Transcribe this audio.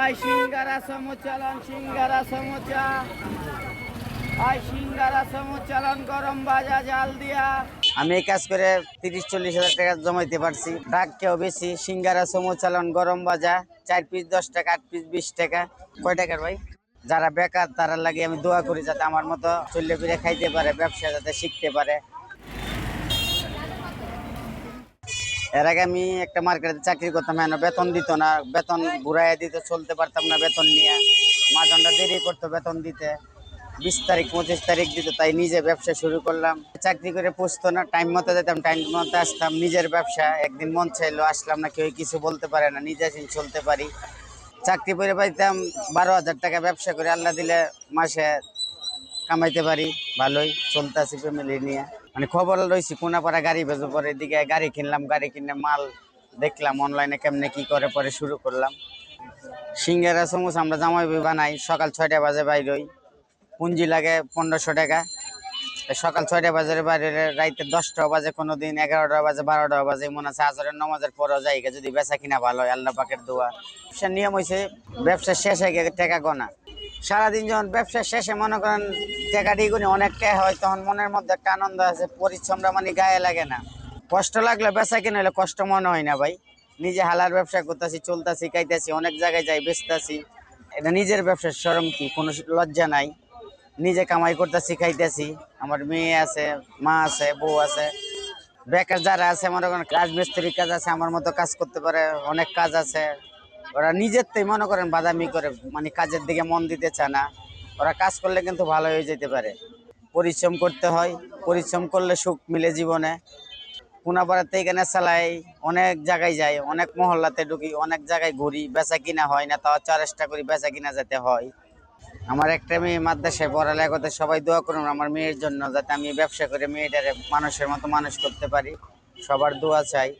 I সিঙ্গারা সমুচালন, সিঙ্গারা সমুচা। আই সিঙ্গারা সমুচালন, গরম ভাজা, জাল দিয়া। আমি এই কাজ করে তিরিশ, চল্লিশ হাজার টাকা জমাইতে পারছি। ডাক কেউ বেশি, সিঙ্গারা সমুচালন, গরম বাজা চার পিস দশ টাকা, আট পিস বিশ টাকা। কয় টাকার ভাই? যারা বেকার, তারা লাগে আমি দোয়া করি যাতে আমার মতো চল্লে ফিরে খাইতে পারে, ব্যবসা যাতে শিখতে পারে। এর আগে আমি একটা মার্কেটে চাকরি করতাম হ্যাঁ বেতন দিত না, বেতন ঘুরাইয়া দিতে চলতে পারতাম না বেতন নিয়ে। মা ঘণ্টা দেরি করতো বেতন দিতে। বিশ তারিখ, পঁচিশ তারিখ দিত, তাই নিজে ব্যবসা শুরু করলাম। চাকরি করে পুষতো না টাইম মতো যেতাম টাইম মতো আসতাম, নিজের ব্যবসা। একদিন মন চাইলো, আসলাম না, কেউ কিছু বলতে পারে না, নিজে আসি চলতে পারি। চাকরি করে পাইতাম, বারো হাজার টাকা ব্যবসা করে, আল্লাহ দিলে মাসে কামাইতে পারি, ভালোই চলতেছি ফ্যামিলি নিয়ে। মানে খবর লইছি কোনাপাড়া গাড়ি ভেজো পরে এদিকে গাড়ি কিনলাম, গাড়ি কিনে মাল দেখলাম অনলাইনে কেমনে কি করে পরে শুরু করলাম। সিঙ্গারা সমুস আমরা জামাই বানাই, সকাল ছয়টা বাজে বাইরই। পুঁজি লাগে পনেরোশো টাকা। সকাল ছয়টা বাজারে বাইরে, রাইতে দশটা বাজে কোনো দিন এগারোটা বাজে বারোটা বাজে, মনে আছে আজরের নমাজের পরও যাই, যদি বেচা কিনা ভালো হয়, আল্লাহ পাকের দোয়া। ব্যবসার নিয়ম হয়েছে ব্যবসা শেষ হয়ে গেলে টাকা গোনা সারাদিন যখন ব্যবসা শেষে মনে করেন টাকা দিয়ে গুনি অনেক টাকা হয়, তখন মনের মধ্যে একটা আনন্দ আছে পরিশ্রমটা মানে গায়ে লাগে না। কষ্ট লাগলে বেচা কিনা হলে কষ্ট মনে হয় না ভাই। নিজে হালার ব্যবসা করতেছি, চলতেছি, খাইতেছি, অনেক জায়গায় যাই, বেচতেছি। এটা নিজের ব্যবসার সরম কি? কোনো লজ্জা নাই। নিজে কামাই করতেছি, খাইতেছি। আমার মেয়ে আছে, মা আছে, বউ আছে। বেকার যারা আছে, মনে করেন রাজমিস্ত্রি কাজ আছে, আমার মতো কাজ করতে পারে, অনেক কাজ আছে। ওরা নিজের থেকে মনে করেন বাদামি করে মানে কাজের দিকে মন দিতে চায় না। ওরা কাজ করলে কিন্তু ভালো হয়ে যেতে পারে। পরিশ্রম করতে হয়, পরিশ্রম করলে সুখ মিলে জীবনে। পুনাপাড়াতে এখানে চালাই অনেক জায়গায় যাই অনেক মহল্লাতে ঢুকি, অনেক জায়গায় ঘুরি, বেচা কিনা হয় না, তাও চেষ্টা করি বেচা কিনা যেতে হয়। আমার একটা মেয়ে মাদ্রাসায় পড়ালেখা করতে সবাই দোয়া করুন আমার মেয়ের জন্য, যাতে আমি ব্যবসা করে মেয়েটারে মানুষের মতো মানুষ করতে পারি। সবার দোয়া চাই।